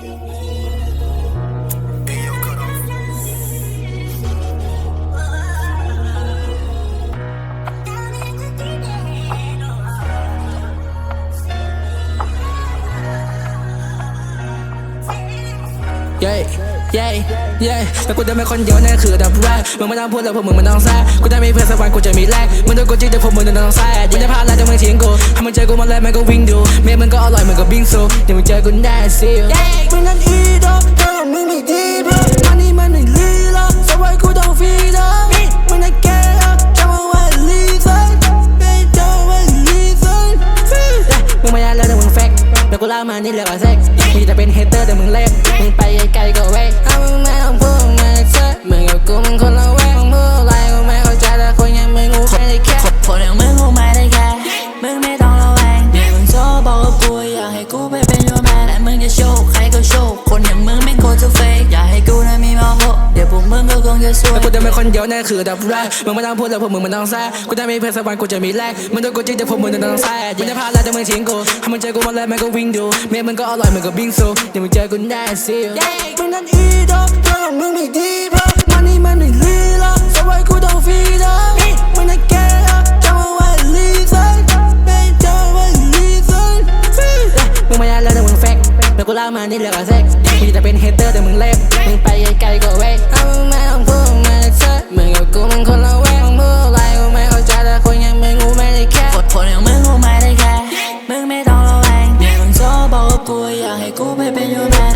เย้เย้เย้แต่กูจะเป็นคนเดียวนั่นคือดับแรกมึงไม่ต้องพูดแล้วพวกมึงมันต้องแซ่กูจะมีเพื่อนสักวันกูจะมีแรกมึงต้องกูจีเดี๋พวกมึงจะต้องแซ่มึงจะพา มึงทิ้งกูถ้ามึงเจอกูมาแล้วมันก็วิ่งดูเมียมึงก็อร่อยเหมือนกับบิงซูเดี๋ยวมึงเจอกูแน่ซิลมึงนั้นอีดอกเธอมึงไม่ดีเพื่อมันนี่มันไม่ลีลาสบายกูต้องฟีดอมึงน่ะแก่แล้วจำเอาไว้ลีซันไม่จำไว้ลีซันมึงไม่ได้แล้วแต่มึงแฟกแล้วกูเล่ามานี่เรียกว่าเซ็กมีแต่เป็นเฮเตอร์แต่มึงเล็บมึงไป กให้กูไปเป็น your man และมึงจะโชว์ใครก็โชว์คนอย่างมึงไม่โคตรจะ fake อยากให้กูนั้นมีมาโหเดี๋ยวพวกมึงก็คงจะสวยกูจะเป็นคนเดียวนั่นคือดับแรกมึงไม่ต้องพูดแล้วพวกมึงไม่ต้องแซ่กูจะมีเพื่อนสักวันกูจะมีแลกมึงโดนกูจี้แต่พวกมึงต้องแซ่ยิ่งจะพลาดแล้วแต่มึงทิ้งกูถ้ามึงเจอกูมาแล้วมันก็วิ่งดูเมียมึงก็อร่อยเหมือนกับบิงซูเดี๋ยวมึงเจอกูแน่ซิลมึงนั้นอี กูเล่ามานี่เรียกว่าเซ็กมึงจะเป็นเฮเตอร์แต่มึงเล็บมึงไปไกลก็เว้ยเอามึงม่ต้องพูดไม่ได้เธอมึงกับกูมันคนละเว้ยมึงพูดอะไรกูไม่เข้าใจแต่คนอย่างมึงกูไม่ได้แค่คนคนอย่างมึงกูไม่ได้แค่มึงไม่ต้องระแวงเดี๋ยวมึงโซ่บอกกูอยากให้กูไปเป็น your man และ